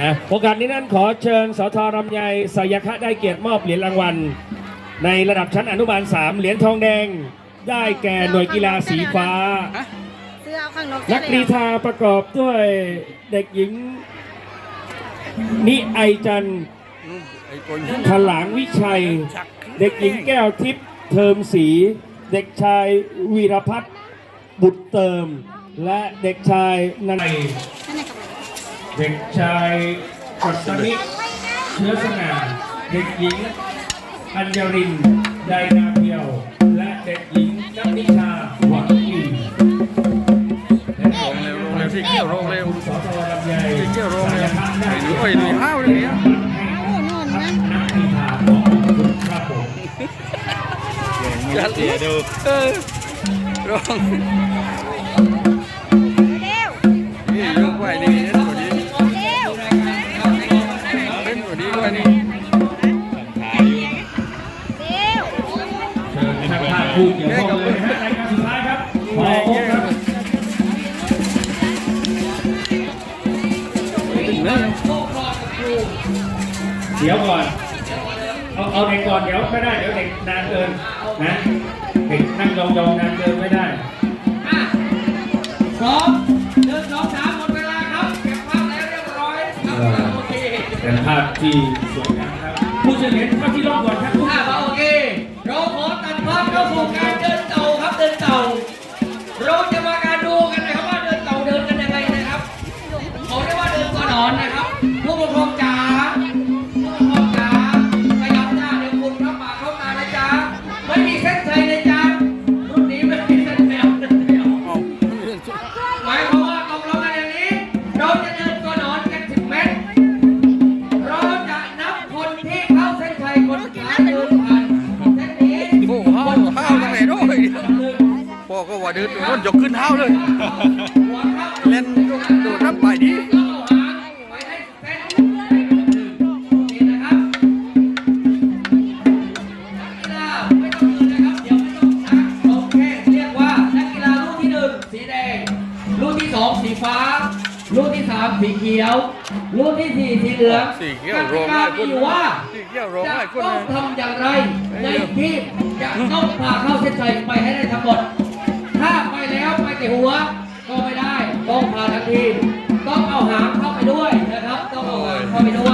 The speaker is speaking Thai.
นะโอกาสนี้นั้นขอเชิญสทรำไยสยคะได้เกียรติมอบเหรียญรางวัล ในระดับชั้นอนุบาล 3 เหรียญทองแดง ได้แก่หน่วยกีฬาสีฟ้า เสื้อเอาข้างนอกนักกรีธาประกอบด้วยเด็กหญิง นิไอจันทร์ไอ้คนถลางวิชัย เด็กหญิงแก้วทิพย์เทิมศรีเด็กชายวีรพัฒน์บุตรเติม และเด็กชายนันไเด็กชายกัสมิเชื้อสง่าเด็กหญิง อัญญรินไดนาเพียว และเด็กหญิงนันิชาหวังอีโรงเร็วโรงเร็วที่เกี่ยวโรงเร็วสตลำไยที่เกี่ยวรงเร็วไอ้หนูไอ้หนูห้าวเลยเนี่ยนักกีฬาของคุณครับผมจัดเสียดูเอองเร็ว เดี๋ยวก่อน เอาเอาเด็กก่อนเดี๋ยวไม่ได้เดี๋ยวเด็กนานเกินนะ เด็กนั่งยองๆนานเกินไม่ได้อะสองหนึ่งสองสามหมดเวลาครับเก็บภาพแล้วเรียบร้อยครับโอเคเป็นภาพที่สวยงามครับผู้เชี่ยวชาญเข้าที่รอบก่อนครับ หมายความว่าตกลงกันอย่างนี้ เราจะเดินตัวหนอนกันสิบเมตรเราจะนับคนที่เข้าเส้นชัยคนสุดท้ายเดินผ่านเส้นนี้โอ้ห้าวห้าวทำไมด้วยพ่อก็ว่าเดินรถยกขึ้นห้าวเลย หัว ลูกที่สามสีเขียว ลูกที่สี่สีเหลืองสี่เกี้ยวกโรติงกาไล่มีคนอยู่ว่าสี่เกี้ยวโรงจะไล่คนต้องเลยทำอย่างไร ในทีมจะต้องพาเข้าเส้นชัยไปให้ได้ทั้งหมด ถ้าไปแล้วไปแต่หัว ก็ไม่ได้ ต้องพาทั้งทีม ต้องเอาหางเข้าไปด้วยนะครับ ต้องเอาหางเข้าไปด้วย